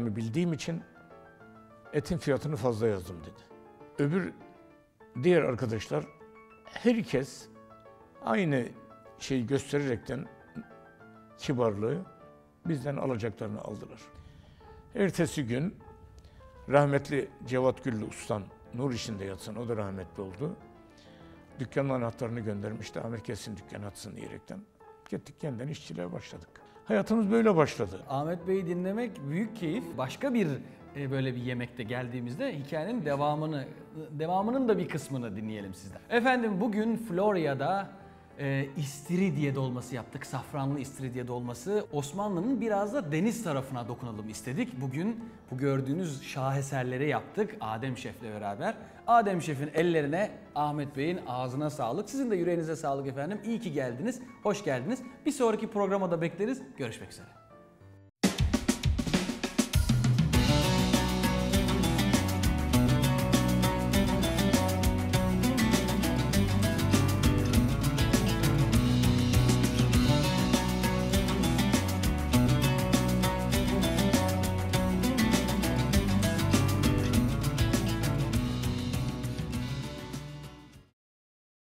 bildiğim için etin fiyatını fazla yazdım dedi. Öbür diğer arkadaşlar herkes aynı şeyi göstererekten kibarlığı bizden alacaklarını aldılar. Ertesi gün rahmetli Cevat Güllü Ustan nur içinde yatsın o da rahmetli oldu. Dükkanın anahtarını göndermişti. Amir kesin dükkan atsın diyerekten. Gittik yeniden işçiliğe başladık. Hayatımız böyle başladı. Ahmet Bey'i dinlemek büyük keyif. Başka bir e, böyle bir yemekte geldiğimizde hikayenin devamını, devamının da bir kısmını dinleyelim sizden. Efendim bugün Florya'da e, istiridye dolması yaptık. Safranlı istiridye dolması. Osmanlı'nın biraz da deniz tarafına dokunalım istedik. Bugün bu gördüğünüz şaheserleri yaptık Adem Şef'le beraber. Adem Şef'in ellerine, Ahmet Bey'in ağzına sağlık. Sizin de yüreğinize sağlık efendim. İyi ki geldiniz, hoş geldiniz. Bir sonraki programa da bekleriz. Görüşmek üzere.